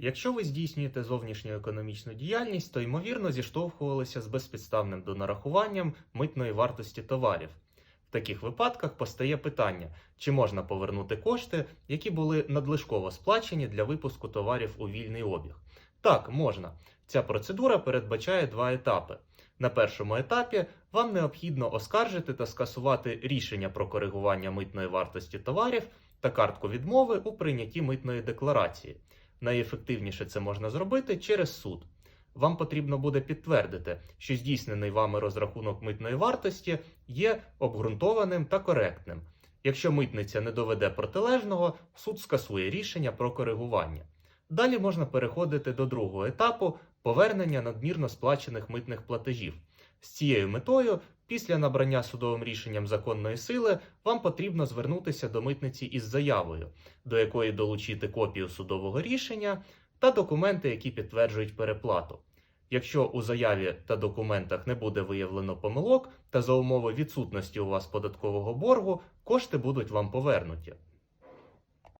Якщо ви здійснюєте зовнішню економічну діяльність, то ймовірно зіштовхувалися з безпідставним донарахуванням митної вартості товарів. В таких випадках постає питання, чи можна повернути кошти, які були надлишково сплачені для випуску товарів у вільний обіг. Так, можна. Ця процедура передбачає два етапи. На першому етапі вам необхідно оскаржити та скасувати рішення про коригування митної вартості товарів та картку відмови у прийнятті митної декларації. Найефективніше це можна зробити через суд. Вам потрібно буде підтвердити, що здійснений вами розрахунок митної вартості є обґрунтованим та коректним. Якщо митниця не доведе протилежного, суд скасує рішення про коригування. Далі можна переходити до другого етапу повернення надмірно сплачених митних платежів. З цією метою, після набрання судовим рішенням законної сили, вам потрібно звернутися до митниці із заявою, до якої долучити копію судового рішення та документи, які підтверджують переплату. Якщо у заяві та документах не буде виявлено помилок та за умови відсутності у вас податкового боргу, кошти будуть вам повернуті.